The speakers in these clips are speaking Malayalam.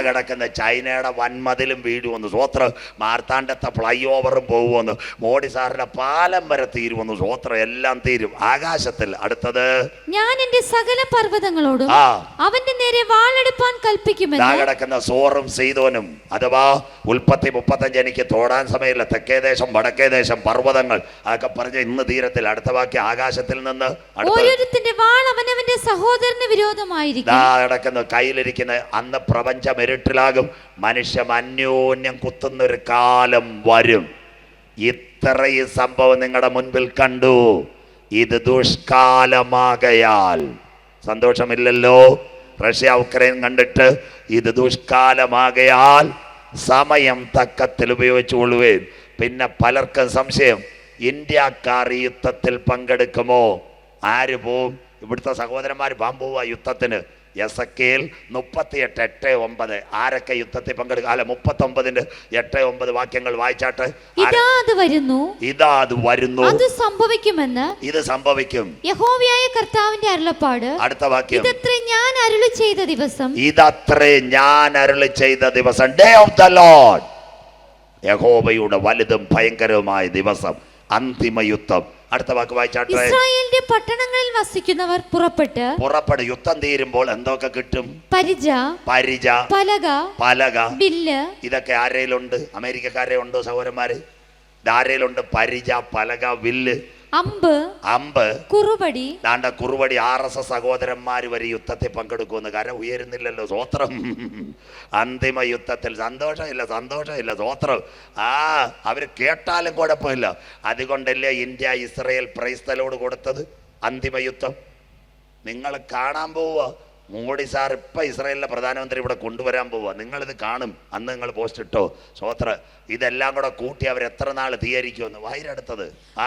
കിടക്കുന്ന ചൈനയുടെ വൻമതിലും വീഴുമെന്ന് സ്വോത്ര മാർത്താണ്ഡത്തെ ഫ്ലൈ ഓവറും പോകുമെന്ന് മോഡി സാറിന്റെ പാലം വരെ തീരുമെന്ന് സ്വോത്ര എല്ലാം തീരും. ആകാശത്തിൽ അടുത്തത്. ഞാൻ എന്റെ സകല പർവതങ്ങളോടും ആ. അവന്റെ നേരെ വാളെടുപ്പാൻ ദാ കൽപ്പിക്കുമെന്ന് കിടക്കുന്ന സോറും സീതോനും അഥവാ ഉൽപ്പത്തി മുപ്പത്തഞ്ച് എനിക്ക് തോടാൻ സമയമില്ല. തെക്കേദേശം വടക്കേദേശം വടക്കേ ദേശം പർവതങ്ങൾ അതൊക്കെ പറഞ്ഞ ഇന്ന് തീരത്തിൽ അടുത്ത വാക്യം ആകാശത്തിൽ നിന്ന് അടുത്ത ഓരോരുത്തന്റെ വാൾ അവനവന്റെ സഹോദരന് വിരോധമായിരിക്കും. ദാ കിടക്കുന്ന കയ്യിലിരിക്കുന്ന അന്ന് പ്രപഞ്ചം ഇരുട്ടിലാകും. മനുഷ്യൻ അന്യോന്യം കുത്തുന്നൊരു കാലം വരും. ഇത്രയും സംഭവം നിങ്ങളുടെ മുൻപിൽ കണ്ടു. ഇത് ദുഷ്കാലമാകയാൽ. സന്തോഷമില്ലല്ലോ? റഷ്യ ഉക്രൈൻ കണ്ടിട്ട് ഇത് ദുഷ്കാലമാകയാൽ സമയം തക്കത്തിൽ ഉപയോഗിച്ചുകൊള്ളുവേ പിന്നെ പലർക്കും സംശയം ഇന്ത്യക്കാർ യുദ്ധത്തിൽ പങ്കെടുക്കുമോ? ആര് പോവും? ഇവിടുത്തെ സഹോദരന്മാർ പാമ്പോവാ യുദ്ധത്തിന്. എസ് എൽ മുപ്പത്തിയെട്ട് എട്ട് ഒമ്പത്. ആരൊക്കെ യുദ്ധത്തിൽ പങ്കെടുക്കുക അല്ല മുപ്പത്തൊമ്പതിന്റെ എട്ട് ഒമ്പത് വാക്യങ്ങൾ വായിച്ചാട്ട് ഇതാ അത് വരുന്നു. ഇതാ അത് വരുന്നു. അത് സംഭവിക്കുമെന്ന് ഇത് സംഭവിക്കും. യഹോവയായ കർത്താവിന്റെ അരുളപ്പാട്. അടുത്ത വാക്യം. ഇതത്ര ഞാൻ അരുളി ചെയ്ത ദിവസം. ഇതത്രേ ഞാൻ അരുളി ചെയ്ത ദിവസം. ഡേ ഓഫ് ദ ലോഡ് യഹോവയുടെ വലുതും ഭയങ്കരവുമായ ദിവസം. അന്തിമ യുദ്ധം. അടുത്ത വാക്ക് വായിച്ചാട്ടെ ഇസ്രായേലിന്റെ പട്ടണങ്ങളിൽ വസിക്കുന്നവർ പുറപ്പെട്ട് പുറപ്പെട്ട് യുദ്ധം തീരുമ്പോൾ എന്തൊക്കെ കിട്ടും? പരിച പരിച പലക പലക. ബില്ല്. ഇതൊക്കെ ആരേലുണ്ട്? അമേരിക്കക്കാരെ ഉണ്ടോ സഹോദരന്മാര്? ഇതാരേലുണ്ട്? പരിച പലക വില്ല് അമ്പ് അമ്പ് കുറുപടി ദാണ്ട കുറുപടി ആർ എസ് എസ് സഹോദരന്മാർ വരെ യുദ്ധത്തിൽ പങ്കെടുക്കുമെന്ന് കരം ഉയരുന്നില്ലല്ലോ സ്വോത്രം. അന്തിമ യുദ്ധത്തിൽ സന്തോഷമില്ല സന്തോഷമില്ല സ്വോത്രം. ആ അവർ കേട്ടാലും കുഴപ്പമില്ല. അതുകൊണ്ടല്ലേ ഇന്ത്യ ഇസ്രയേൽ പ്രൈസ്തലോട് കൊടുത്തത്? അന്തിമ യുദ്ധം. നിങ്ങൾ കാണാൻ പോവുക. മോഡി സാർ ഇപ്പൊ ഇസ്രായേലിലെ പ്രധാനമന്ത്രി ഇവിടെ കൊണ്ടുവരാൻ പോവുക നിങ്ങളിത് കാണും. അന്ന് നിങ്ങൾ പോസ്റ്റ് ഇട്ടോ. സോത്ര ഇതെല്ലാം കൂടെ കൂട്ടി അവർ എത്ര നാൾ തീയരിക്കുമെന്ന് വയറെടുത്തത്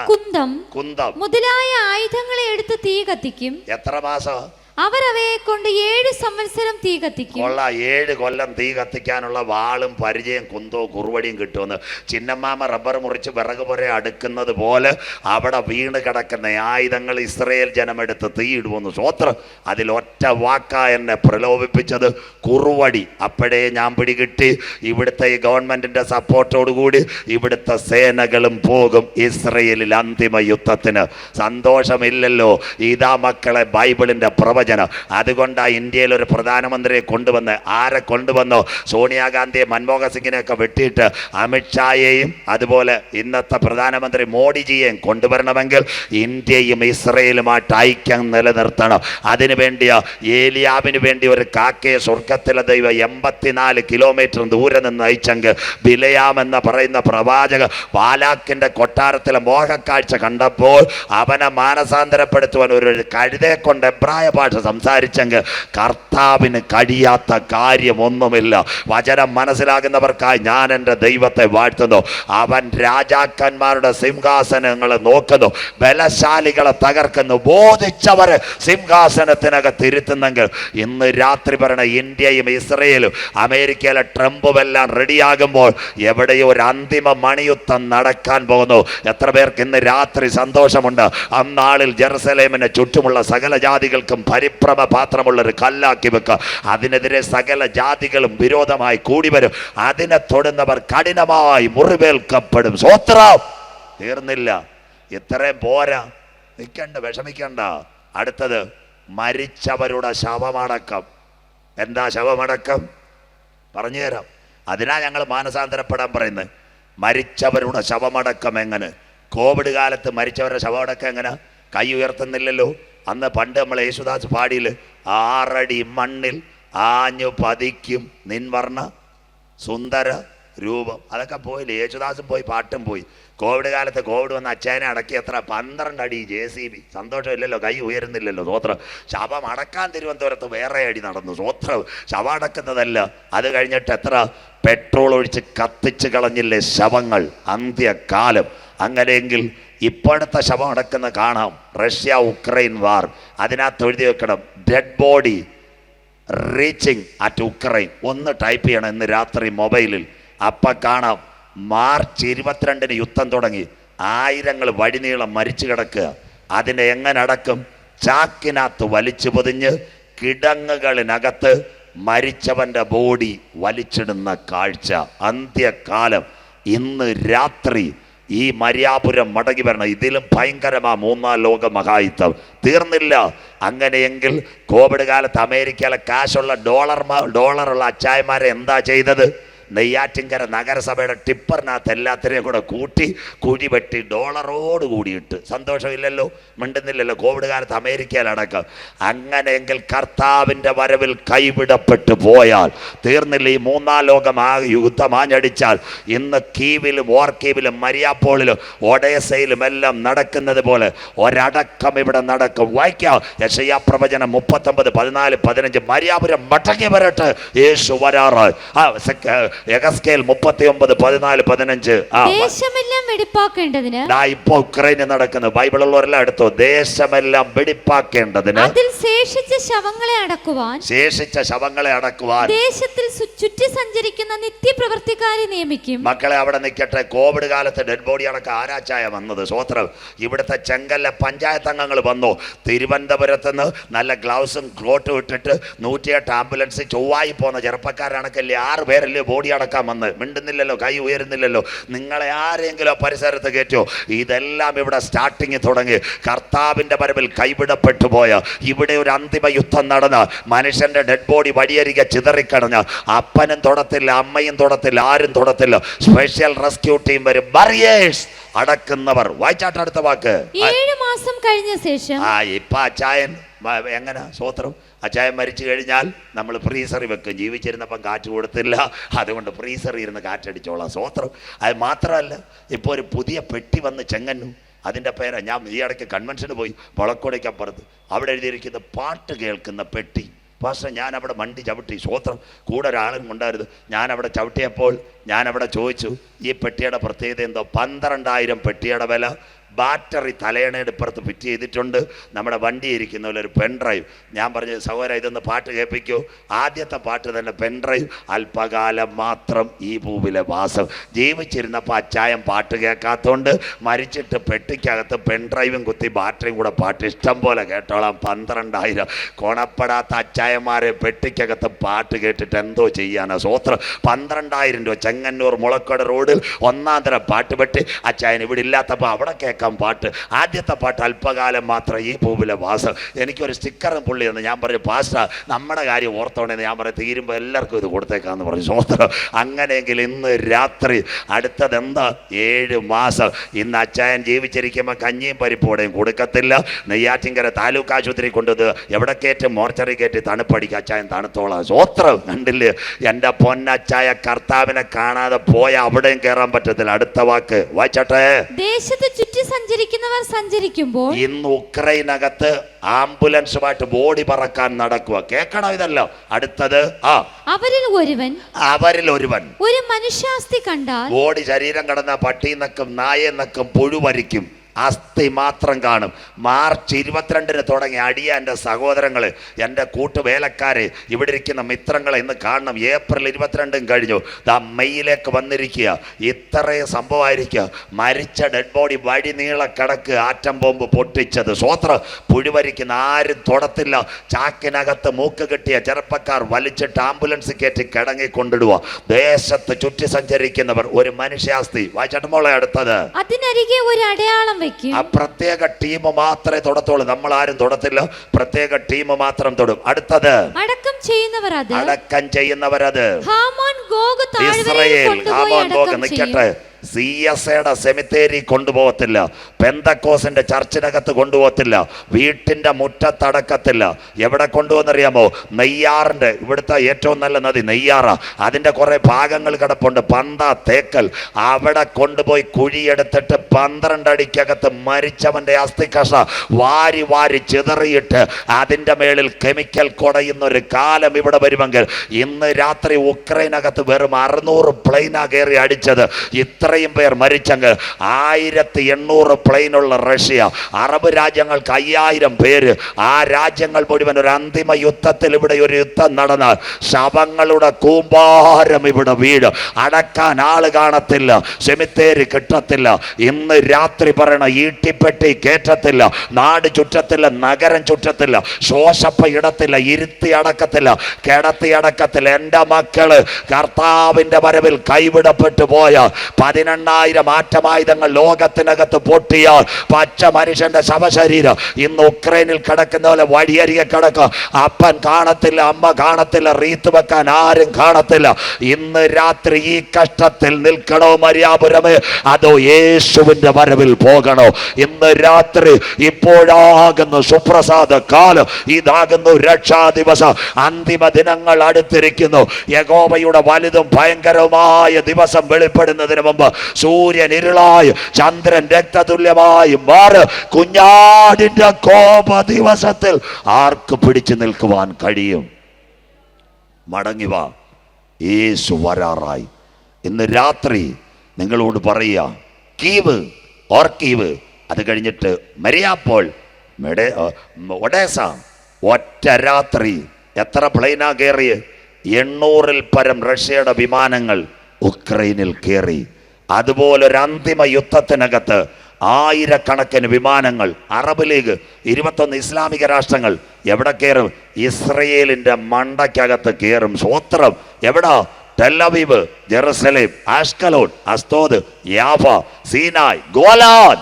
കുന്തം. കുന്തം. മുതലായ ആയുധങ്ങളെ എടുത്ത് തീ കത്തിക്കും. എത്ര മാസം? അവർ അവയെ കൊണ്ട് ഏഴ് സംവത്സരം തീ കത്തിക്കും. കൊള്ള ഏഴ് കൊല്ലം തീ കത്തിക്കാനുള്ള വാളും പരിചയം കുന്തോ കുറുവടിയും കിട്ടുമെന്ന് ചിന്നമ്മാമ റബ്ബർ മുറിച്ച് വിറക് പുര അടുക്കുന്നത് പോലെ അവിടെ വീണ് കിടക്കുന്ന ആയുധങ്ങൾ ഇസ്രയേൽ ജനമെടുത്ത് തീയിടുമെന്ന് അതിൽ ഒറ്റ വാക്ക എന്നെ പ്രലോഭിപ്പിച്ചത്. കുറുവടി. അപ്പോഴേ ഞാൻ പിടികിട്ടി. ഇവിടുത്തെ ഈ ഗവൺമെന്റിന്റെ സപ്പോർട്ടോടുകൂടി ഇവിടുത്തെ സേനകളും പോകും ഇസ്രയേലിൽ അന്തിമ യുദ്ധത്തിന്. സന്തോഷമില്ലല്ലോ. ഇതാ മക്കളെ ബൈബിളിന്റെ പ്രവചനം. അതുകൊണ്ടാ ഇന്ത്യയിൽ ഒരു പ്രധാനമന്ത്രിയെ കൊണ്ടുവന്ന് ആരെ കൊണ്ടുവന്നോ? സോണിയാഗാന്ധിയെ മൻമോഹൻ സിംഗിനെയൊക്കെ വെട്ടിയിട്ട് അമിത്ഷായെയും അതുപോലെ ഇന്നത്തെ പ്രധാനമന്ത്രി മോഡിജിയെയും കൊണ്ടുവരണമെങ്കിൽ ഇന്ത്യയും ഇസ്രയേലുമായിട്ട് ഐക്യം നിലനിർത്തണം. അതിനു വേണ്ടിയോ ഏലിയാവിന് വേണ്ടി ഒരു കാക്കയെ സ്വർഗത്തിലെ ദൈവം എൺപത്തിനാല് കിലോമീറ്റർ ദൂരെ നിന്ന് അയച്ചെങ്കിൽ ബിലയാം എന്ന് പറയുന്ന പ്രവാചക ബാലാക്കിന്റെ കൊട്ടാരത്തിലെ മോഹക്കാഴ്ച കണ്ടപ്പോൾ അവനെ മാനസാന്തരപ്പെടുത്തുവാൻ ഒരു കഴുതയെ കൊണ്ട് എബ്രായ ഭാഷ സംസാരിച്ചെങ്കിൽ കർത്താവിന് കഴിയാത്ത കാര്യമൊന്നുമില്ല. വചനം മനസ്സിലാകുന്നവർക്കായി ഞാൻ എന്റെ ദൈവത്തെ വാഴ്ത്തുന്നു. അവൻ രാജാക്കന്മാരുടെ സിംഹാസനങ്ങൾ നോക്കുന്നു. ബലശാലികളെ തകർക്കുന്നു. ബോധിച്ചവർ സിംഹാസനത്തിനകത്ത് ഇരുത്തുന്നെങ്കിൽ ഇന്ന് രാത്രി പറയണ ഇന്ത്യയും ഇസ്രയേലും അമേരിക്കയിലെ ട്രംപും എല്ലാം റെഡിയാകുമ്പോൾ എവിടെയോ ഒരു അന്തിമ മണിയുത്തം നടക്കാൻ പോകുന്നു. എത്ര പേർക്ക് ഇന്ന് രാത്രി സന്തോഷമുണ്ട്. അന്നാളിൽ ജെറുസലേമിന് ചുറ്റുമുള്ള സകല ജാതികൾക്കും പരിഭ്രമ പാത്രമുള്ള ഒരു കല്ലാക്കി വെക്കുക. അതിനെതിരെ സകല ജാതികളും വിരോധമായി കൂടി വരും. അതിനെ തൊടുന്നവർ കഠിനമായി മുറിവേൽക്കപ്പെടും. സ്വത്രം തീർന്നില്ല. ഇത്രയും പോരാ. നിൽക്കണ്ട വിഷമിക്കണ്ട. അടുത്തത് മരിച്ചവരുടെ ശവമടക്കം. എന്താ ശവമടക്കം? പറഞ്ഞു തരാം. അതിനാ ഞങ്ങൾ മാനസാന്തരപ്പെടാൻ പറയുന്നത്. മരിച്ചവരുടെ ശവമടക്കം എങ്ങനെ? കോവിഡ് കാലത്ത് മരിച്ചവരുടെ ശവമടക്കം എങ്ങനെ? കൈ ഉയർത്തുന്നില്ലല്ലോ. അന്ന് പണ്ട് നമ്മൾ യേശുദാസ് പാടിയിൽ ആറടി മണ്ണിൽ ആഞ്ഞു പതിക്കും നിൻവർണ സുന്ദര രൂപം. അതൊക്കെ പോയില്ലേ? യേശുദാസും പോയി പാട്ടും പോയി. കോവിഡ് കാലത്ത് കോവിഡ് വന്ന അച്ചായനെ അടക്കി എത്ര പന്ത്രണ്ട് അടി ജെ സി ബി. സന്തോഷമില്ലല്ലോ കൈ ഉയരുന്നില്ലല്ലോ സ്വോത്രം ശവം അടക്കാൻ തിരുവനന്തപുരത്ത് വേറെ അടി നടന്നു സ്വോത്രം ശവം അടക്കുന്നതല്ല അത് കഴിഞ്ഞിട്ട് എത്ര പെട്രോൾ ഒഴിച്ച് കത്തിച്ച് കളഞ്ഞില്ലേ ശവങ്ങൾ? അന്ത്യകാലം. അങ്ങനെയെങ്കിൽ ഇപ്പോഴത്തെ ശവം അടക്കുന്ന കാണാം. Russia Ukraine war. അതിനകത്ത് എഴുതി വെക്കണം. Dead body reaching at Ukraine ഒന്ന് ടൈപ്പ് ചെയ്യണം ഇന്ന് രാത്രി മൊബൈലിൽ. അപ്പം കാണാം. മാർച്ച് ഇരുപത്തിരണ്ടിന് യുദ്ധം തുടങ്ങി. ആയിരങ്ങൾ വഴിനീളം മരിച്ചു കിടക്കുക. അതിനെ എങ്ങനെ അടക്കും? ചാക്കിനകത്ത് വലിച്ചു പൊതിഞ്ഞ് കിടങ്ങുകളിനകത്ത് മരിച്ചവന്റെ ബോഡി വലിച്ചിടുന്ന കാഴ്ച. അന്ത്യകാലം. ഇന്ന് രാത്രി ഈ മര്യാപുരം മടങ്ങി വരണം. ഇതിലും ഭയങ്കരമാ മൂന്നാം ലോക മഹായുദ്ധം. തീർന്നില്ല. അങ്ങനെയെങ്കിൽ കോവിഡ് കാലത്ത് അമേരിക്കയിലെ കാശുള്ള ഡോളർ ഡോളറുള്ള അച്ചായന്മാരെ എന്താ ചെയ്തത്? നെയ്യാറ്റിൻകര നഗരസഭയുടെ ടിപ്പറിനകത്ത് എല്ലാത്തിനെയും കൂടെ കൂട്ടി കുഴിവെട്ടി ഡോളറോട് കൂടിയിട്ട്. സന്തോഷമില്ലല്ലോ? മിണ്ടുന്നില്ലല്ലോ? കോവിഡ് കാലത്ത് അമേരിക്കയിലടക്കം. അങ്ങനെയെങ്കിൽ കർത്താവിന്റെ വരവിൽ കൈവിടപ്പെട്ടു പോയാൽ തീർന്നില്ല ഈ മൂന്നാം ലോകം ആ യുദ്ധം ആഞ്ഞടിച്ചാൽ ഇന്ന് കീവിലും ഓർക്കീവിലും മരിയാപ്പോളിലും ഒഡേസയിലും എല്ലാം നടക്കുന്നത് പോലെ ഒരടക്കം ഇവിടെ നടക്കും. വായിക്കാം യശയാ പ്രവചനം മുപ്പത്തൊമ്പത് പതിനാല് പതിനഞ്ച് മര്യാപുരം മടങ്ങി വരട്ടെ. യേശു വരാറ് യഗസ്കേൽ മുപ്പത്തി ഒമ്പത് പതിനാല് പതിനഞ്ച്. ദേശമെല്ലാം വെടിപ്പാക്കേണ്ടതിന് ഇപ്പൊ ഉക്രൈന് നടക്കുന്നു. ബൈബിളുള്ളവരെല്ലാം എടുത്തു. ദേശമെല്ലാം വെടിപ്പാക്കേണ്ടതിന് അതിൽ ശേഷിച്ച ശവങ്ങളെ അടക്കുവാൻ ശേഷിച്ച ശവങ്ങളെ അടക്കുവാൻ ദേശത്തിൽ ചുറ്റി സഞ്ചരിക്കുന്ന നിത്യപ്രവർത്തിക്കാരെ നിയമിക്കും. മക്കളെ അവിടെ നിൽക്കട്ടെ കോവിഡ് കാലത്ത് ഡെഡ് ബോഡി അടക്കം ആരാച്ചായ വന്നത്? സ്വോത്രം ഇവിടുത്തെ ചെങ്കല്ല പഞ്ചായത്ത് അംഗങ്ങൾ വന്നു. തിരുവനന്തപുരത്ത് നിന്ന് നല്ല ഗ്ലൗസും ക്ലോട്ടും ഇട്ടിട്ട് നൂറ്റിയെട്ട് ആംബുലൻസ് ചൊവ്വായി പോകുന്ന ചെറുപ്പക്കാരാണക്കല്ലേ ആറ് പേരല്ലേ ബോഡി അടക്കാൻ വന്ന്. മിണ്ടുന്നില്ലല്ലോ കൈ ഉയരുന്നില്ലല്ലോ. നിങ്ങളെ ആരെങ്കിലും പരിസരത്ത് കയറ്റോ ഇതെല്ലാം ഇവിടെ സ്റ്റാർട്ടിങ് തുടങ്ങി. കർത്താവിന്റെ വരവിൽ കൈവിടപ്പെട്ടു പോയ ഇവിടെ ഒരു അന്തിമ യുദ്ധം നടന്ന്. മനുഷ്യന്റെ ഡെഡ് ബോഡി വഴിയരികെ ചിതറിക്കടഞ്ഞ്. അപ്പനും തൊടത്തില്ല അമ്മയും തൊടത്തില്ല ആരും തൊടത്തില്ല. സ്പെഷ്യൽ റെസ്ക്യൂ ടീം വരും. ബറിയേഴ്സ് അടക്കുന്നവർ. വായിച്ചാട്ട അടുത്ത വാക്ക്. ഏഴ് മാസം കഴിഞ്ഞ ശേഷം ആ ഇപ്പൊ അച്ചായൻ എങ്ങനെ? സ്വോത്രം. അച്ചായൻ മരിച്ചു കഴിഞ്ഞാൽ നമ്മൾ ഫ്രീസറിൽ വെക്കും. ജീവിച്ചിരുന്നപ്പം കാറ്റ് കൊടുത്തില്ല. അതുകൊണ്ട് ഫ്രീസറിൽ ഇരുന്ന് കാറ്റടിച്ചോളാം. സ്വോത്രം. അത് മാത്രമല്ല ഇപ്പോൾ ഒരു പുതിയ പെട്ടി വന്ന് ചെങ്ങന്നു അതിന്റെ പേരാ ഞാൻ ഈ ഇടയ്ക്ക് കൺവെൻഷന് പോയി മുളക്കൊടിക്കപ്പുറത്ത് അവിടെ എഴുതിയിരിക്കുന്ന പാട്ട് കേൾക്കുന്ന പെട്ടി. പക്ഷേ ഞാൻ അവിടെ മണ്ടി ചവിട്ടി. സ്വോത്രം. കൂടെ ഒരാളും ഉണ്ടായിരുന്നു. ഞാൻ അവിടെ ചവിട്ടിയപ്പോൾ ഞാൻ അവിടെ ചോദിച്ചു ഈ പെട്ടിയുടെ പ്രത്യേകത എന്തോ? പന്ത്രണ്ടായിരം പെട്ടിയുടെ വില. ബാറ്ററി തലയണയുടെ ഇപ്പുറത്ത് ഫിറ്റ് ചെയ്തിട്ടുണ്ട്. നമ്മുടെ വണ്ടി ഇരിക്കുന്ന പോലെ ഒരു പെൺഡ്രൈവ് ഞാൻ പറഞ്ഞു സഹോദര ഇതൊന്ന് പാട്ട് കേൾപ്പിക്കൂ. ആദ്യത്തെ പാട്ട് തന്നെ പെൺഡ്രൈവ് അല്പകാലം മാത്രം ഈ ഭൂവിലെ വാസം. ജീവിച്ചിരുന്നപ്പോൾ അച്ചായം പാട്ട് കേൾക്കാത്തതുകൊണ്ട് മരിച്ചിട്ട് പെട്ടിക്കകത്ത് പെൺഡ്രൈവും കുത്തി ബാറ്ററിയും കൂടെ പാട്ട് ഇഷ്ടം പോലെ കേട്ടോളാം. പന്ത്രണ്ടായിരം. കൊണപ്പെടാത്ത അച്ചായന്മാരെ പെട്ടിക്കകത്ത് പാട്ട് കേട്ടിട്ട് എന്തോ ചെയ്യാനാ സ്വോത്രം. പന്ത്രണ്ടായിരം രൂപ ചെങ്ങന്നൂർ മുളക്കട റോഡിൽ ഒന്നാം തരം പാട്ട് പെട്ടി. അച്ചായൻ ഇവിടെ ഇല്ലാത്തപ്പോൾ അവിടെ കേൾക്കാം. പാട്ട്. ആദ്യത്തെ പാട്ട് അല്പകാലം മാത്രം ഈ പൂവിലെ വാസം. എനിക്കൊരു സ്റ്റിക്കറും പുള്ളി എന്ന് ഞാൻ പറഞ്ഞു പാസ്റ്റ നമ്മുടെ കാര്യം ഓർത്തോണെന്ന് ഞാൻ പറഞ്ഞു. തീരുമ്പോൾ എല്ലാവർക്കും ഇത് കൊടുത്തേക്കാന്ന് പറഞ്ഞു. സ്വോത്രം അങ്ങനെയെങ്കിൽ ഇന്ന് രാത്രി അടുത്തത് എന്താ ഏഴ് മാസം. ഇന്ന് അച്ചായൻ ജീവിച്ചിരിക്കുമ്പോൾ കഞ്ഞിയും പരിപ്പോടെയും കൊടുക്കത്തില്ല. നെയ്യാറ്റിങ്കര താലൂക്ക് ആശുപത്രി കൊണ്ടത് എവിടെ കയറ്റി മോർച്ചറി കയറ്റി തണുപ്പടിക്കുക അച്ചായൻ തണുത്തോളാം. സ്വോത്രം കണ്ടില്ലേ? എന്റെ പൊന്നച്ചായ കർത്താവിനെ കാണാതെ പോയ അവിടെയും കയറാൻ പറ്റത്തില്ല. അടുത്ത വാക്ക് വായിച്ചട്ടെ. ദേശത്ത് ചുറ്റി സഞ്ചരിക്കുന്നവർ സഞ്ചരിക്കുമ്പോൾ ഇന്ന് ഉക്രൈനകത്ത് ആംബുലൻസുമായിട്ട് ബോഡി പറക്കാൻ നടക്കുക. കേൾക്കണം ഇതല്ലോ? അടുത്തത് ആ. അവരിൽ ഒരുവൻ അവരിൽ ഒരുവൻ. ഒരു മനുഷ്യാസ്തി കണ്ടാൽ ബോഡി ശരീരം കടന്ന പട്ടി പട്ടിന്നക്കും നായെന്നക്കും പുഴുവരിക്കും അസ്ഥി മാത്രം കാണും. മാർച്ച് ഇരുപത്തിരണ്ടിന് തുടങ്ങി അടിയ എന്റെ സഹോദരങ്ങൾ എന്റെ കൂട്ടുവേലക്കാർ ഇവിടെ ഇരിക്കുന്ന മിത്രങ്ങളെ ഇന്ന് കാണണം. ഏപ്രിൽ ഇരുപത്തിരണ്ടും കഴിഞ്ഞു. ദാ മെയ്യിലേക്ക് വന്നിരിക്കുക. ഇത്രയും സംഭവമായിരിക്കുക. മരിച്ച ഡെഡ് ബോഡി വഴി നീള കിടക്ക് ആറ്റം ബോംബ് പൊട്ടിച്ചത്. സ്വോത്ര പുഴുവരിക്കുന്ന ആരും തൊടത്തില്ല. ചാക്കിനകത്ത് മൂക്ക് കെട്ടിയ ചെറുപ്പക്കാർ വലിച്ചിട്ട് ആംബുലൻസ് കയറ്റി കിടങ്ങി കൊണ്ടിടുക ദേശത്ത് ചുറ്റി സഞ്ചരിക്കുന്നവർ ഒരു മനുഷ്യാസ്തി. വായിച്ചട്ടമോളെ അടുത്തത്. അതിനരികെ ഒരു അടയാളം വയ്ക്കും ആ പ്രത്യേക ടീം മാത്രമേ തൊടത്തുള്ളൂ. നമ്മൾ ആരും തൊടത്തില്ല. പ്രത്യേക ടീം മാത്രം തൊടും. അടുത്തത്. അടക്കം ചെയ്യുന്നവർ അത്. അടക്കം ചെയ്യുന്നവരത്. ഹാമോൻ ഗോഗ് താഴ്വരയിൽ കൊണ്ടുപോയി അടക്കം ചെയ്യും. സി എസ് എയുടെ സെമിത്തേരി കൊണ്ടുപോകത്തില്ല. പെന്തക്കോസിന്റെ ചർച്ചിനകത്ത് കൊണ്ടുപോകത്തില്ല. വീട്ടിന്റെ മുറ്റത്തടക്കത്തില്ല. എവിടെ കൊണ്ടുപോകുന്നറിയാമോ നെയ്യാറിന്റെ ഇവിടുത്തെ ഏറ്റവും നല്ല നദി നെയ്യാറ. അതിന്റെ കുറെ ഭാഗങ്ങൾ കിടപ്പുണ്ട്. പന്ത തേക്കൽ. അവിടെ കൊണ്ടുപോയി കുഴിയെടുത്തിട്ട് പന്ത്രണ്ട് അടിക്കകത്ത് മരിച്ചവന്റെ അസ്ഥിക്കഷ വാരി വാരി ചിതറിയിട്ട് അതിന്റെ മേളിൽ കെമിക്കൽ കുടയുന്ന ഒരു കാലം ഇവിടെ വരുമെങ്കിൽ ഇന്ന് രാത്രി ഉക്രൈനകത്ത് വെറും അറുന്നൂറ് പ്ലെയിനാ കയറി അടിച്ചത്. ഇത്ര ഇത്രയും പേർ മരിച്ചെങ്കിൽ ആയിരത്തി എണ്ണൂറ് പ്ലെയിനുള്ള റഷ്യ. അറബ് രാജ്യങ്ങൾക്ക് അയ്യായിരം പേര്. ആ രാജ്യങ്ങൾ മുഴുവൻ ഒരു അന്തിമ യുദ്ധത്തിൽ ഇവിടെ ഒരു യുദ്ധം നടന്നാൽ ശവങ്ങളുടെ കൂമ്പാരം ഇവിടെ വീട് അടക്കാൻ ആൾ കാണത്തില്ല. സെമിത്തേരി കിട്ടത്തില്ല. ഇന്ന് രാത്രി പറയണ ഈട്ടിപ്പെട്ടി കേറ്റത്തില്ല. നാട് ചുറ്റത്തില്ല നഗരം ചുറ്റത്തില്ല. ശോഷപ്പ ഇടത്തില്ല ഇരുത്തി അടക്കത്തില്ല. കിടത്തി അടക്കത്തില്ല. എന്റെ മക്കൾ കർത്താവിന്റെ വരവിൽ കൈവിടപ്പെട്ടു പോയ പതിനെണ്ണായിരം ആറ്റമായുധങ്ങൾ ലോകത്തിനകത്ത് പൊട്ടിയാൽ പച്ച മനുഷ്യന്റെ ശവശരീരം ഇന്ന് ഉക്രൈനിൽ കിടക്കുന്ന പോലെ വഴിയരികെ കിടക്കുക അപ്പൻ കാണത്തില്ല അമ്മ കാണത്തില്ല റീത്ത് വെക്കാൻ ആരും കാണത്തില്ല. ഇന്ന് രാത്രി ഈ കഷ്ടത്തിൽ നിൽക്കണോ മര്യാപുരമേ? അതോ യേശുവിന്റെ വരവിൽ പോകണോ? ഇന്ന് രാത്രി ഇപ്പോഴാകുന്നു സുപ്രസാദ കാലം. ഇതാകുന്നു രക്ഷാ ദിവസം. അന്തിമ ദിനങ്ങൾ അടുത്തിരിക്കുന്നു. യഗോബയുടെ വലുതും ഭയങ്കരവുമായ ദിവസം വെളിപ്പെടുന്നതിന് മുമ്പ് സൂര്യൻ ഇരുളായി ചന്ദ്രൻ രക്തതുല്യമായി മാറ്. കുഞ്ഞാടിന്റെ കോപ ദിവസത്തിൽ ആർക്ക് പിടിച്ചു നിൽക്കുവാൻ കഴിയും? മടങ്ങി വാ. യേശു വരാറായി. ഇന്ന് രാത്രി നിങ്ങളോട് പറയുക കീവ് ഓർ കീവ് അത് കഴിഞ്ഞിട്ട് മരിയാപ്പോൾ ഒഡേസ ഒറ്റ രാത്രി. എത്ര പ്ലെയിനാ കയറി എണ്ണൂറിൽ പരം റഷ്യയുടെ വിമാനങ്ങൾ ഉക്രൈനിൽ കയറി. അതുപോലെ ഒരു അന്തിമ യുദ്ധത്തിനകത്ത് ആയിരക്കണക്കിന് വിമാനങ്ങൾ അറബ് ലീഗ് ഇരുപത്തൊന്ന് ഇസ്ലാമിക രാഷ്ട്രങ്ങൾ എവിടെ കയറും ഇസ്രയേലിന്റെ മണ്ടയ്ക്കകത്ത് കയറും സ്വോത്രം എവിടാ? Tel Aviv Jerusalem Ashkelon Ashdod Yafa Sinai Golan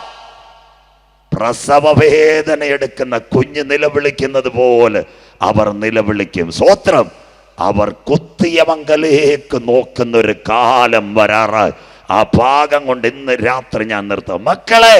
പ്രസവവേദന എടുക്കുന്ന കുഞ്ഞ് നിലവിളിക്കുന്നത് പോലെ അവർ നിലവിളിക്കും. സ്വോത്രം അവർ കുത്തിയമങ്കലേക്ക് നോക്കുന്ന ഒരു കാലം വരാറായി. ആ ഭാഗം കൊണ്ട് ഇന്ന് രാത്രി ഞാൻ നിർത്തും. മക്കളെ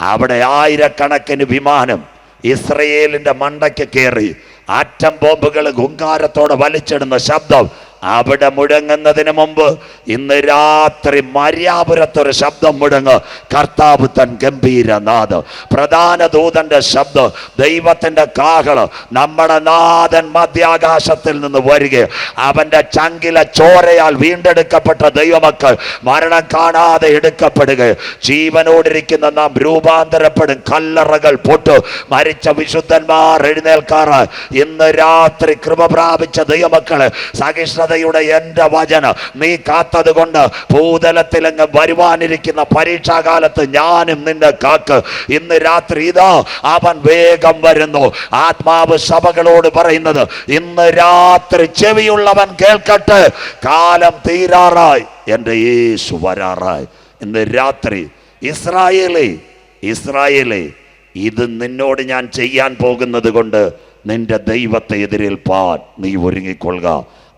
അവിടെ ആയിരക്കണക്കിന് വിമാനം ഇസ്രയേലിന്റെ മണ്ടയ്ക്ക് കയറി ആറ്റം ബോംബുകൾ ഗുങ്കാരത്തോടെ വലിച്ചിടുന്ന ശബ്ദം അവിടെ മുഴങ്ങുന്നതിന് മുമ്പ് ഇന്ന് രാത്രി മര്യാപുരത്തൊരു ശബ്ദം മുഴങ്ങ്. കർത്താവ് തൻ ഗംഭീരനാഥ്. പ്രധാന ദൂതന്റെ ശബ്ദം ദൈവത്തിന്റെ കാഹൾ നമ്മുടെ നാഥൻ മധ്യാകാശത്തിൽ നിന്ന് വരിക. അവന്റെ ചങ്കിലെ ചോരയാൽ വീണ്ടെടുക്കപ്പെട്ട ദൈവമക്കൾ മരണം കാണാതെ എടുക്കപ്പെടുക. ജീവനോടിരിക്കുന്ന നാം രൂപാന്തരപ്പെടും. കല്ലറകൾ പൊട്ടു. മരിച്ച വിശുദ്ധന്മാർ എഴുന്നേൽക്കാറ് ഇന്ന് രാത്രി കൃപ പ്രാപിച്ച ദൈവമക്കൾ സഹിഷ്ണുതയുടെ എന്റെ വചന നീ കാത്തത് കൊണ്ട് ഭൂതലത്തിലങ്ങ് വരുവാനിരിക്കുന്ന പരീക്ഷാകാലത്ത് ഞാനും നിന്റെ കാക്ക്. ഇന്ന് രാത്രി ഇതാ അവൻ വേഗം വരുന്നു. ആത്മാവ് സഭകളോട് പറയുന്നത് ഇന്ന് രാത്രി ചെവിയുള്ളവൻ കേൾക്കട്ടെ കാലം തീരാറായി എന്റെ യേശു വരാറായി. ഇന്ന് രാത്രി ഇസ്രായേലേ ഇസ്രായേലേ ഇത് നിന്നോട് ഞാൻ ചെയ്യാൻ പോകുന്നത് കൊണ്ട് നിന്റെ ദൈവത്തെ എതിരേൽപ്പാൻ നീ ഒരുങ്ങിക്കൊള്ളുക.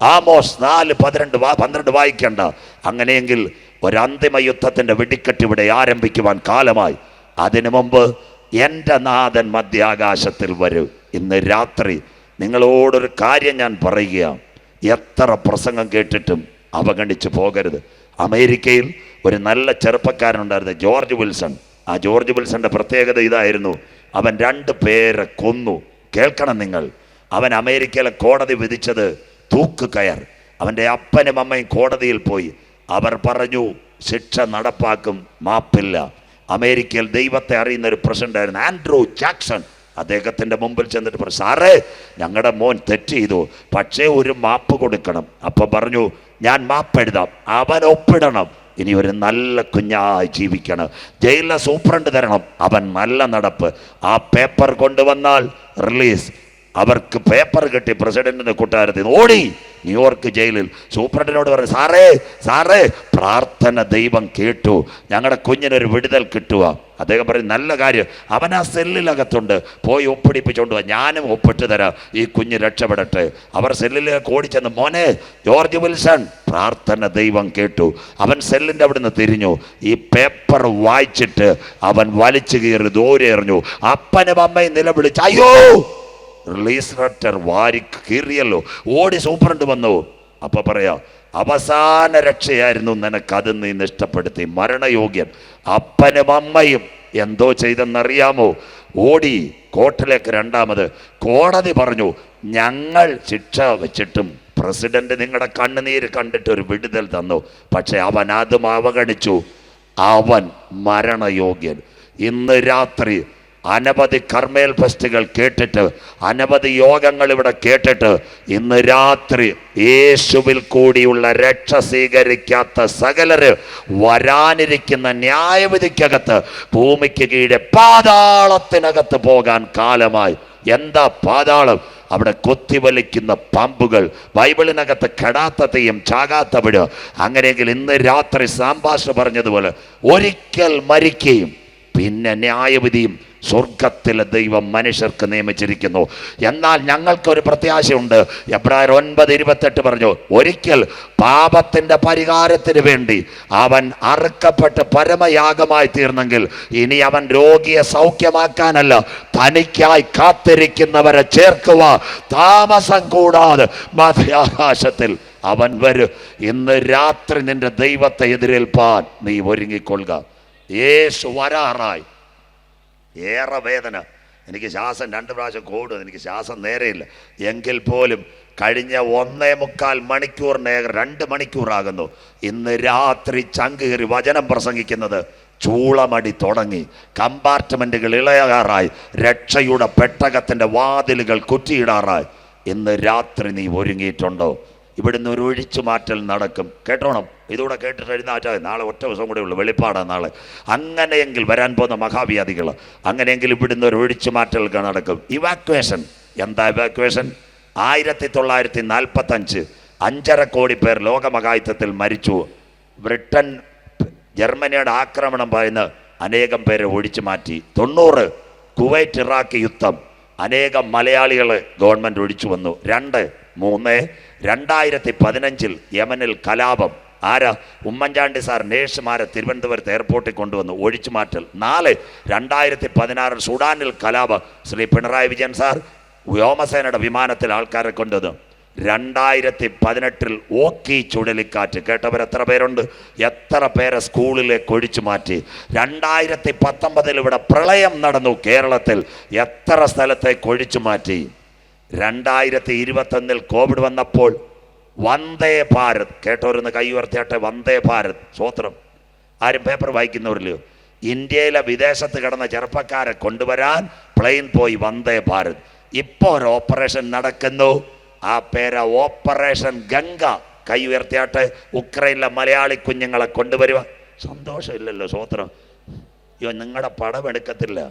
ആമോസ് നാല് പന്ത്രണ്ട് പന്ത്രണ്ട് വായിക്കണ്ട. അങ്ങനെയെങ്കിൽ ഒരന്തിമ യുദ്ധത്തിന്റെ വെടിക്കെട്ട് ഇവിടെ ആരംഭിക്കുവാൻ കാലമായി. അതിനു മുമ്പ് എന്റെ നാഥൻ മധ്യാകാശത്തിൽ വരും. ഇന്ന് രാത്രി നിങ്ങളോടൊരു കാര്യം ഞാൻ പറയുക എത്ര പ്രസംഗം കേട്ടിട്ടും അവഗണിച്ച് പോകരുത്. അമേരിക്കയിൽ ഒരു നല്ല ചെറുപ്പക്കാരനുണ്ടായിരുന്നു ജോർജ് വിൽസൺ. ആ ജോർജ് വിൽസന്റെ പ്രത്യേകത ഇതായിരുന്നു. അവൻ രണ്ട് പേരെ കൊന്നു. കേൾക്കണം നിങ്ങൾ. അവൻ അമേരിക്കയിലെ കോടതി വിധിച്ചത് തൂക്ക് കയർ. അവന്റെ അപ്പനും അമ്മയും കോടതിയിൽ പോയി. അവർ പറഞ്ഞു ശിക്ഷ നടപ്പാക്കും മാപ്പില്ല. അമേരിക്കയിൽ ദൈവത്തെ അറിയുന്ന ഒരു പ്രസിഡന്റ് ആയിരുന്നു ആൻഡ്രൂ ജാക്സൺ. അദ്ദേഹത്തിന്റെ മുമ്പിൽ ചെന്നിട്ട് പറഞ്ഞു സാറേ ഞങ്ങളുടെ മോൻ തെറ്റ് ചെയ്തു. പക്ഷേ ഒരു മാപ്പ് കൊടുക്കണം. അപ്പം പറഞ്ഞു ഞാൻ മാപ്പ് എഴുതാം. അവൻ ഒപ്പിടണം. ഇനി ഒരു നല്ല കുഞ്ഞായി ജീവിക്കണം. ജയിലിലെ സൂപ്രണ്ട് തരണം. അവൻ നല്ല നടപ്പ്. ആ പേപ്പർ കൊണ്ടുവന്നാൽ റിലീസ്. അവർക്ക് പേപ്പർ കിട്ടി പ്രസിഡന്റിന്റെ കൂട്ടുകാരത്തിൽ നിന്ന്. ഓടി ന്യൂയോർക്ക് ജയിലിൽ. സൂപ്രണ്ടിനോട് പറഞ്ഞു സാറേ സാറേ പ്രാർത്ഥന ദൈവം കേട്ടു. ഞങ്ങളുടെ കുഞ്ഞിനൊരു വിടുതൽ കിട്ടുക അദ്ദേഹം പറയും നല്ല കാര്യം. അവൻ ആ സെല്ലിലകത്തുണ്ട്. പോയി ഒപ്പിടിപ്പിച്ചുകൊണ്ട് ഞാനും ഒപ്പിട്ട് തരാം. ഈ കുഞ്ഞ് രക്ഷപ്പെടട്ടെ. അവർ സെല്ലിലേക്ക് ഓടിച്ചെന്ന് മോനെ ജോർജ് വിൽസൺ പ്രാർത്ഥന ദൈവം കേട്ടു. അവൻ സെല്ലിന്റെ അവിടെ നിന്ന് തിരിഞ്ഞു. ഈ പേപ്പർ വായിച്ചിട്ട് അവൻ വലിച്ചു കീറി ദൂരെ എറിഞ്ഞു. അപ്പനും അമ്മയും നിലവിളിച്ചു അയ്യോ റിലീസ് വാരി കീറിയല്ലോ. ഓടി സൂപ്രണ്ട് വന്നു. അപ്പൊ പറയാ അവസാന രക്ഷയായിരുന്നു നിനക്ക് അത് നീ നഷ്ടപ്പെടുത്തി മരണയോഗ്യൻ അപ്പനും അമ്മയും എന്തോ ചെയ്തെന്നറിയാമോ? ഓടി കോർട്ടിലേക്ക് രണ്ടാമത് കോടതി പറഞ്ഞു ഞങ്ങൾ ശിക്ഷ വെച്ചിട്ടും പ്രസിഡന്റ് നിങ്ങളുടെ കണ്ണുനീര് കണ്ടിട്ട് ഒരു വിടുതൽ തന്നു. പക്ഷെ അവൻ അതും അവഗണിച്ചു. അവൻ മരണയോഗ്യൻ. ഇന്ന് രാത്രി അനവധി കർമ്മേൽ ഫെസ്റ്റുകൾ കേട്ടിട്ട് അനവധി യോഗങ്ങൾ ഇവിടെ കേട്ടിട്ട് ഇന്ന് രാത്രി യേശുവിൽ കൂടിയുള്ള രക്ഷ സ്വീകരിക്കാത്ത സകലര് വരാനിരിക്കുന്ന ന്യായവിധിക്കകത്ത് ഭൂമിക്ക് കീഴെ പാതാളത്തിനകത്ത് പോകാൻ കാലമായി. എന്താ പാതാളം? അവിടെ കൊത്തിവലിക്കുന്ന പാമ്പുകൾ ബൈബിളിനകത്ത് കെടാത്ത തെയ്യം ചാകാത്ത വിട് അങ്ങനെയെങ്കിൽ ഇന്ന് രാത്രി സാംബാഷ പറഞ്ഞതുപോലെ ഒരിക്കൽ മരിക്കുകയും പിന്നെ ന്യായവിധിയും സ്വർഗത്തിലെ ദൈവം മനുഷ്യർക്ക് നിയമിച്ചിരിക്കുന്നു. എന്നാൽ ഞങ്ങൾക്കൊരു പ്രത്യാശയുണ്ട്. എബ്രായർ ഒൻപത് ഇരുപത്തെട്ട് പറഞ്ഞു ഒരിക്കൽ പാപത്തിന്റെ പരിഹാരത്തിന് വേണ്ടി അവൻ അറുക്കപ്പെട്ട് പരമയാഗമായി തീർന്നെങ്കിൽ ഇനി അവൻ രോഗിയെ സൗഖ്യമാക്കാനല്ല തനിക്കായി കാത്തിരിക്കുന്നവരെ ചേർക്കുക താമസം കൂടാതെ മധ്യാകാശത്തിൽ അവൻ വരും. ഇന്ന് രാത്രി നിന്റെ ദൈവത്തെ എതിരേൽപ്പാൻ നീ ഒരുങ്ങിക്കൊള്ളുക. യേശു വരാറായി. ഏറെ വേദന. എനിക്ക് ശ്വാസം രണ്ട് പ്രാവശ്യം കൂടും. എനിക്ക് ശ്വാസം നേരെയില്ല. എങ്കിൽ പോലും കഴിഞ്ഞ ഒന്നേ മുക്കാൽ മണിക്കൂറിന് രണ്ട് മണിക്കൂറാകുന്നു. ഇന്ന് രാത്രി ചങ്കേറി വചനം പ്രസംഗിക്കുന്നത് ചൂളമടി തുടങ്ങി. കമ്പാർട്ട്മെന്റുകൾ ഇളയാറായി. രക്ഷയുടെ പെട്ടകത്തിന്റെ വാതിലുകൾ കുറ്റിയിടാറായി. ഇന്ന് രാത്രി നീ ഒരുങ്ങിയിട്ടുണ്ടോ? ഇവിടുന്ന് ഒരു ഒഴിച്ചു മാറ്റൽ നടക്കും. കേട്ടോണം? ഇതുകൂടെ കേട്ടിട്ട് എഴുന്നാറ്റാ നാളെ ഒറ്റ ദിവസം കൂടെ ഉള്ളൂ. വെളിപ്പാടാണ് നാളെ. അങ്ങനെയെങ്കിൽ വരാൻ പോകുന്ന മഹാവ്യാധികൾ അങ്ങനെയെങ്കിൽ ഇവിടുന്ന് ഒരു ഒഴിച്ചു മാറ്റൽ നടക്കും. ഇവാക്വേഷൻ എന്താ ഇവാക്വേഷൻ ആയിരത്തി തൊള്ളായിരത്തി നാൽപ്പത്തഞ്ച് അഞ്ചര കോടി പേർ ലോകമഹായുദ്ധത്തിൽ മരിച്ചു. ബ്രിട്ടൻ ജർമ്മനിയുടെ ആക്രമണം ഭയന്ന് അനേകം പേരെ ഒഴിച്ചു മാറ്റി. തൊണ്ണൂറ്. കുവൈറ്റ് ഇറാഖ് യുദ്ധം. അനേകം മലയാളികൾ ഗവൺമെന്റ് ഒഴിച്ചു വന്നു. രണ്ട്. മൂന്ന് രണ്ടായിരത്തി പതിനഞ്ചിൽ യമനിൽ കലാപം. ആരാ? ഉമ്മൻചാണ്ടി സാർ നേഴ്സുമാരെ തിരുവനന്തപുരത്ത് എയർപോർട്ടിൽ കൊണ്ടുവന്നു ഒഴിച്ചു മാറ്റൽ. നാല് രണ്ടായിരത്തി പതിനാറിൽ സുഡാനിൽ കലാപം. ശ്രീ പിണറായി വിജയൻ സാർ വ്യോമസേനയുടെ വിമാനത്തിൽ ആൾക്കാരെ കൊണ്ടുവന്നു. രണ്ടായിരത്തി പതിനെട്ടിൽ ഓക്കി ചുഴലിക്കാറ്റ്. കേട്ടവർ എത്ര പേരുണ്ട്? എത്ര പേരെ സ്കൂളിലേക്ക് ഒഴിച്ചു മാറ്റി? രണ്ടായിരത്തി പത്തൊമ്പതിൽ ഇവിടെ പ്രളയം നടന്നു കേരളത്തിൽ. എത്ര സ്ഥലത്തേക്ക് ഒഴിച്ചു മാറ്റി? രണ്ടായിരത്തി ഇരുപത്തൊന്നിൽ കോവിഡ് വന്നപ്പോൾ വന്ദേ ഭാരത് കേട്ടോരൊന്ന് കൈ ഉയർത്തിയാട്ടെ വന്ദേ ഭാരത് സ്വോത്രം. ആരും പേപ്പർ വായിക്കുന്നവരില്ലയോ? ഇന്ത്യയിലെ വിദേശത്ത് കിടന്ന ചെറുപ്പക്കാരെ കൊണ്ടുവരാൻ പ്ലെയിൻ പോയി വന്ദേ ഭാരത്. ഇപ്പോൾ ഒരു ഓപ്പറേഷൻ നടക്കുന്നു. ആ പേര ഓപ്പറേഷൻ ഗംഗ. കൈ ഉയർത്തിയാട്ടെ ഉക്രൈനിലെ മലയാളി കുഞ്ഞുങ്ങളെ കൊണ്ടുവരുക. സന്തോഷമില്ലല്ലോ സ്വോത്രം. അയ്യോ നിങ്ങളുടെ പടം എടുക്കത്തില്ല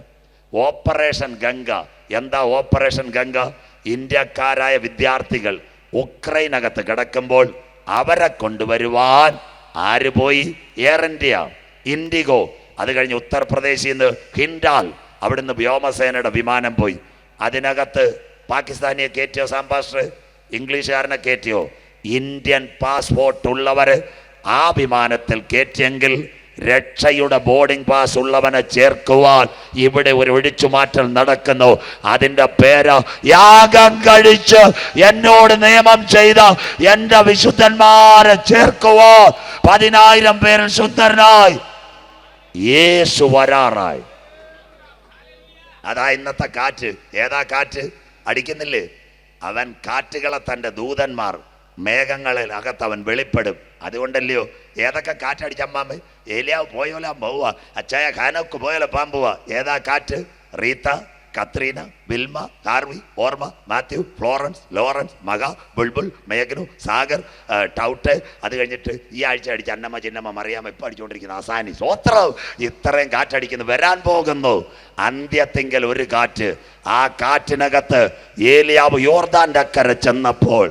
ഓപ്പറേഷൻ ഗംഗ. എന്താ ഓപ്പറേഷൻ ഗംഗ? ഇന്ത്യക്കാരായ വിദ്യാർത്ഥികൾ ഉക്രൈനകത്ത് കിടക്കുമ്പോൾ അവരെ കൊണ്ടുവരുവാൻ ആര് പോയി? എയർ ഇന്ത്യ ഇൻഡിഗോ അത് കഴിഞ്ഞ് ഉത്തർപ്രദേശിൽ നിന്ന് ഹിൻഡാൽ. അവിടുന്ന് വ്യോമസേനയുടെ വിമാനം പോയി. അതിനകത്ത് പാകിസ്ഥാനിയെ കയറ്റിയോ സാമ്പാസ്റ്റർ ഇംഗ്ലീഷുകാരനെ കയറ്റിയോ? ഇന്ത്യൻ പാസ്പോർട്ട് ഉള്ളവർ ആ വിമാനത്തിൽ കയറ്റിയെങ്കിൽ രക്ഷയുടെ ബോർഡിംഗ് പാസ് ഉള്ളവനെ ചേർക്കുവാൻ ഇവിടെ ഒരു ഒഴിച്ചുമാറ്റൽ നടക്കുന്നു. അതിന്റെ പേര് യാഗം കഴിച്ച് എന്നോട് നിയമം ചെയ്ത എന്റെ വിശുദ്ധന്മാരെ ചേർക്കുവാൻ പതിനായിരം പേരിൽ ശുദ്ധനായി. യേശു വരാറായി. അതാ ഇന്നത്തെ കാറ്റ്. ഏതാ കാറ്റ്? അടിക്കുന്നില്ലേ? അവൻ കാറ്റുകളെ തന്റെ ദൂതന്മാർ മേഘങ്ങളിൽ അകത്തവൻ വെളിപ്പെടും. അതുകൊണ്ടല്ലയോ? ഏതൊക്കെ കാറ്റടിച്ചമ്മാമ ഏലിയാവ് പോയോല പോവുക അച്ചായ ഖാനൊക്കെ പോയാലോ പാമ്പുവ പോവാ ഏതാ കാറ്റ്? റീത്ത കത്രീന വിൽമ ഹാർവി ഓർമ്മ മാത്യു ഫ്ലോറൻസ് ലോറൻസ് മക ബുൾബുൾ മേഘനു സാഗർ ടൗട്ട്. അത് കഴിഞ്ഞിട്ട് ഈ ആഴ്ച അടിച്ച് അന്നമ്മ ചിന്നമ്മ മറിയാമ്മ ഇപ്പം അടിച്ചുകൊണ്ടിരിക്കുന്ന അസാനി സ്വോത്രം! ഇത്രയും കാറ്റടിക്കുന്നു. വരാൻ പോകുന്നു. അന്ത്യത്തിങ്കൽ ഒരു കാറ്റ്. ആ കാറ്റിനകത്ത് ഏലിയാവ് യോർദാന്റെ അക്കരെ ചെന്നപ്പോൾ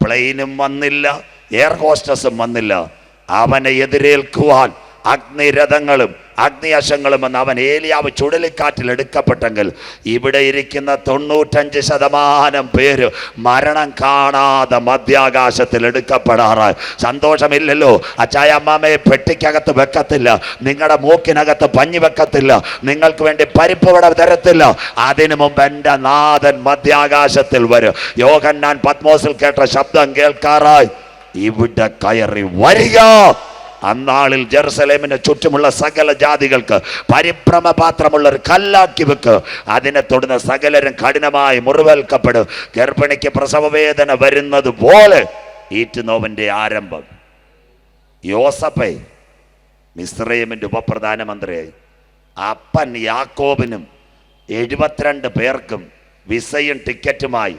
പ്ലെയിനും വന്നില്ല. എയർ ഹോസ്റ്റസും വന്നില്ല. അവനെ എതിരേൽക്കുവാൻ അഗ്നിരഥങ്ങളും അഗ്നിയശങ്ങളും എന്ന് അവൻ ഏലിയാവ് ചുഴലിക്കാറ്റിൽ എടുക്കപ്പെട്ടെങ്കിൽ ഇവിടെ ഇരിക്കുന്ന തൊണ്ണൂറ്റഞ്ച് ശതമാനം പേര് മരണം കാണാതെ മധ്യാകാശത്തിൽ എടുക്കപ്പെടാറായി സന്തോഷമില്ലല്ലോ. അച്ചായ അമ്മാമയെ പെട്ടിക്കകത്ത് വെക്കത്തില്ല. നിങ്ങളുടെ മൂക്കിനകത്ത് പഞ്ഞി വെക്കത്തില്ല. നിങ്ങൾക്ക് വേണ്ടി പരിപ്പ് ഇവിടെ തരത്തില്ല. അതിനു മുമ്പ് എന്റെ നാഥൻ മധ്യാകാശത്തിൽ വരും. യോഗൻ ഞാൻ പത്മോസിൽ കേട്ട ശബ്ദം കേൾക്കാറായി. ഇവിടെ കയറി വരിക. അന്നാളിൽ ജെറുസലേമിന് ചുറ്റുമുള്ള സകല ജാതികൾക്ക് പരിഭ്രമപാത്രമുള്ള ഒരു കല്ലാക്കി വെക്ക്. അതിനെ തൊടുന്ന സകലരും കഠിനമായി മുറിവേൽക്കപ്പെടും. ഗർഭിണിക്ക് പ്രസവവേദന വരുന്നത് പോലെ ഈറ്റുനോവിന്റെ ആരംഭം. യോസഫൈ മിസ്രൈമിന്റെ ഉപപ്രധാനമന്ത്രിയായി. അപ്പൻ യാക്കോബിനും എഴുപത്തിരണ്ട് പേർക്കും വിസയും ടിക്കറ്റുമായി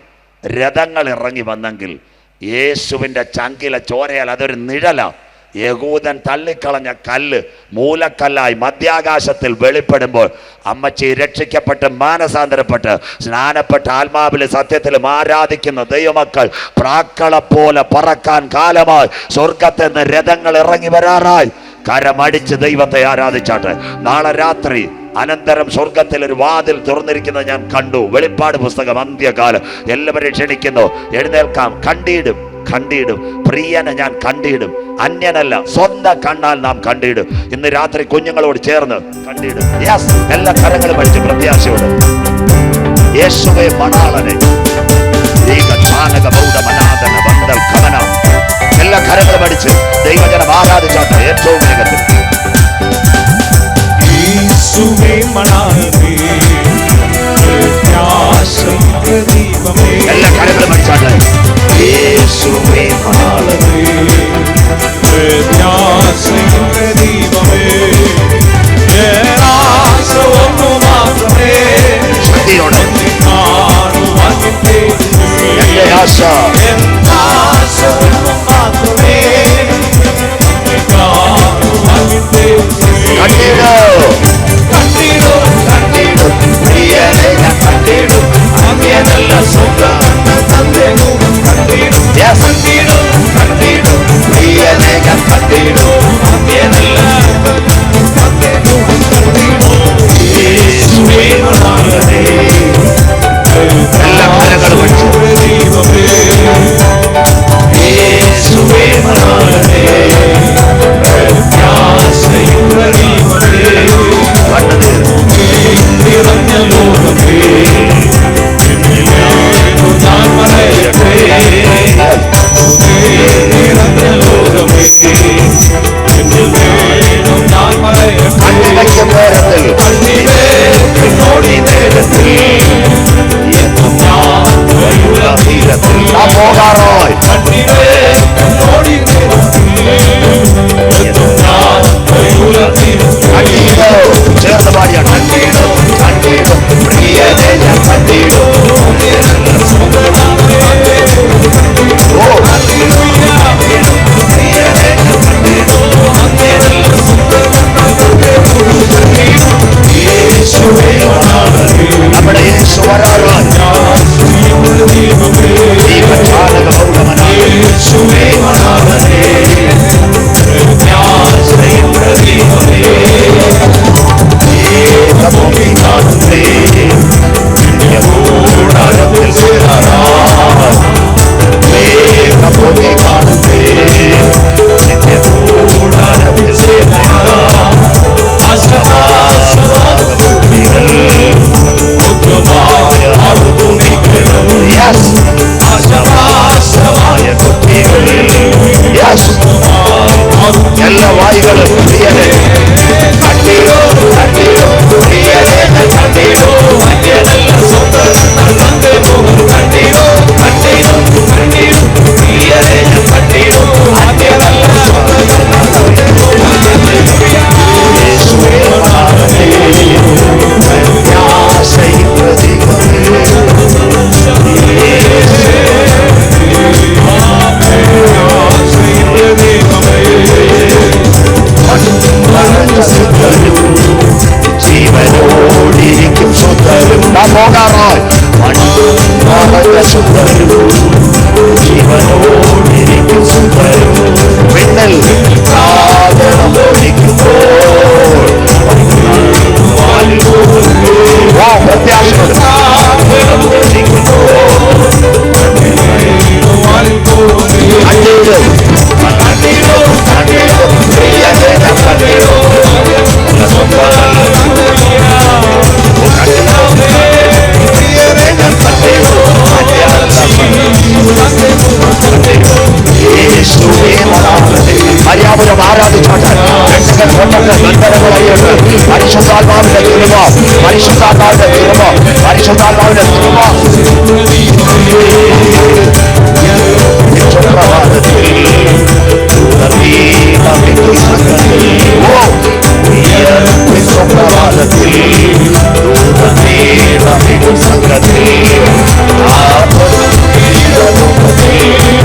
രഥങ്ങൾ ഇറങ്ങി വന്നെങ്കിൽ യേശുവിന്റെ ചങ്കിലെ ചോരയാൽ അതൊരു നിഴല. യഹൂദൻ തള്ളിക്കളഞ്ഞ കല്ല് മൂലക്കല്ലായി മധ്യാകാശത്തിൽ വെളിപ്പെടുമ്പോൾ അമ്മച്ചി രക്ഷിക്കപ്പെട്ട് മാനസാന്തരപ്പെട്ട് സ്നാനപ്പെട്ട് ആത്മാവിലെ സത്യത്തിൽ ആരാധിക്കുന്ന ദൈവമക്കൾ പ്രാക്കളെ പോലെ പറക്കാൻ കാലമായി സ്വർഗത്തിൽ നിന്ന് രഥങ്ങൾ ഇറങ്ങി വരാറായി. കരമടിച്ച് ദൈവത്തെ ആരാധിച്ചാട്ടെ. നാളെ രാത്രി അനന്തരം സ്വർഗത്തിൽ ഒരു വാതിൽ തുറന്നിരിക്കുന്നത് ഞാൻ കണ്ടു. വെളിപ്പാട് പുസ്തകം അന്ത്യകാലം. എല്ലാവരെയും ക്ഷണിക്കുന്നു. എഴുന്നേൽക്കാം. കണ്ടിടും കണ്ടിടും. പ്രിയനെ ഞാൻ കണ്ടിടും. അന്യനല്ല സ്വന്തം കണ്ണാൽ നാം കണ്ടിടും. ഇന്ന് രാത്രി കുഞ്ഞുങ്ങളോട് ചേർന്ന് കണ്ടിടും. യെസ് എല്ലാ കരങ്ങളും പഠിച്ച് പ്രത്യാശയോട്. യേശുവെ മണാളനെ. എല്ലാ കരങ്ങളും അടിച്ച് ദൈവജനം ആരാധിച്ചോട്ടെ. ഏറ്റവും വേഗത്തിൽ. യേശുവേ മണാലേ. പ്രത്യാശം പ്രദീപമേ എല്ലാ കരങ്ങളും അടിച്ചോട്ടെ യേശുവേ മണാലേ. പ്രത്യാശം പ്രദീപമേ ഏറാശ ഒന്നു മാത്രമേ. ശക്തിയോടെ കാണുവാൻ. എന്റെ ആശ. എന്നാശ ഒന്നു മാത്രമേ. കാണുവാൻ കണ്ടിടും അങ്ങനല്ല സ്വന്തം തന്നേനും കണ്ടിടും. കണ്ടിടും കണ്ടിടും കണ്ടിടും അങ്ങനല്ല തന്നേനും കണ്ടിടും பரிசுத்தாழ்வாவிட திருமா பரிசுத்தாழ்வாவிட திருமா பரிசுத்தாழ்வாவிட திருமா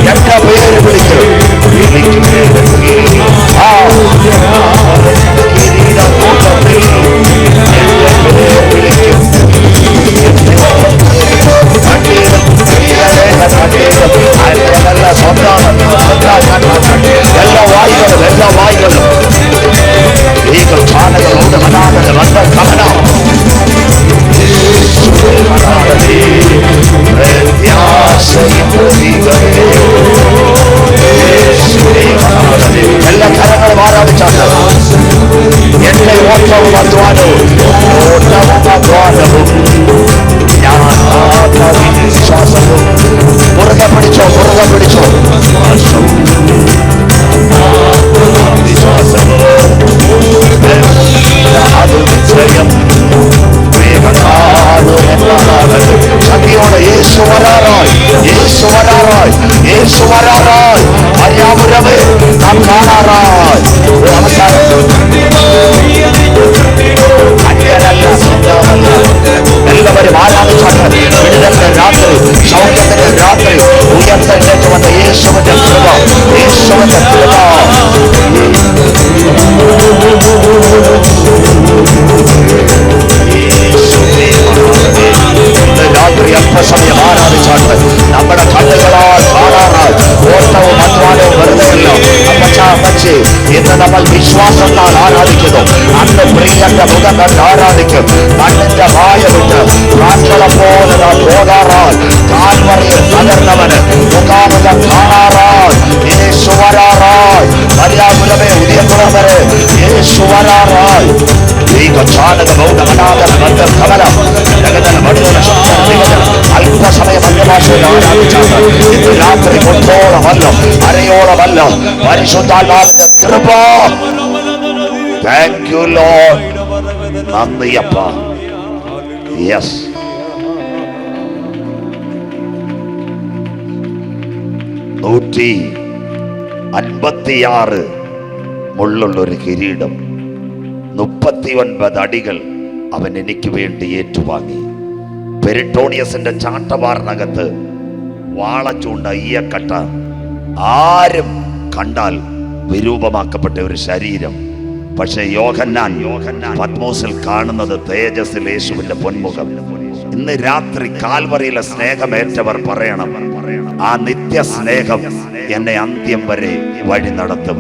எட்ட பேர் பிடிக்கிறோம். സ്വന്തം എല്ലാ വായികളും എല്ലാ വായികളും ഈകൾ ചാനകളുണ്ട് മനാഥന് വന്ന പരിശുദ്ധാത്മാവിന്റെ കൃപ താങ്ക് യു ലോ നന്ദി അപ്പ യെസ് നൂറ്റി അൻപത്തിയാറ് മുള്ളുള്ള ഒരു കിരീടം. മുപ്പത്തി ഒൻപത് അടികൾ അവൻ എനിക്ക് വേണ്ടി ഏറ്റുവാങ്ങി. പെരിട്ടോണിയസിന്റെ ചാട്ടവാറിനകത്ത് വാളച്ചൂണ്ട ഈയക്കട്ട ആരും കണ്ടാൽ വിരൂപമാക്കപ്പെട്ട ഒരു ശരീരം. പക്ഷേ യോഹന്നാൻ പത്മോസിൽ കാണുന്നത് തേജസ്സിൽ യേശുവിന്റെ പൊന്മുഖം ഇന്ന് രാത്രി കാൽവറിയിലെ സ്നേഹമേറ്റവർ പറയണം ആ നിത്യ സ്നേഹം എന്നെ അന്ത്യം വരെ വഴി നടത്തും.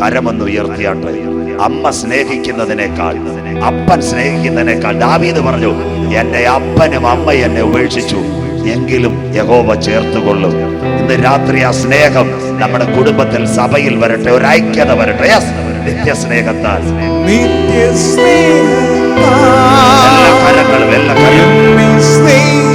കരമെന്ന് ഉയർത്തിയാട്ട് അമ്മ സ്നേഹിക്കുന്നതിനേക്കാൾ അപ്പൻ സ്നേഹിക്കുന്നതിനേക്കാൾ ദാവീദ് പറഞ്ഞു എന്റെ അപ്പനും അമ്മ എന്നെ ഉപേക്ഷിച്ചു എങ്കിലും യഹോവ ചേർത്തുകൊള്ളും. ഇന്ന് രാത്രി ആ സ്നേഹം നമ്മുടെ കുടുംബത്തിൽ സഭയിൽ വരട്ടെ ഒരു ഐക്യത വരട്ടെ. Yes, നിത്യ സ്നേഹത്താൽ. എല്ലാ കരങ്ങളും എല്ലാ കരങ്ങളും.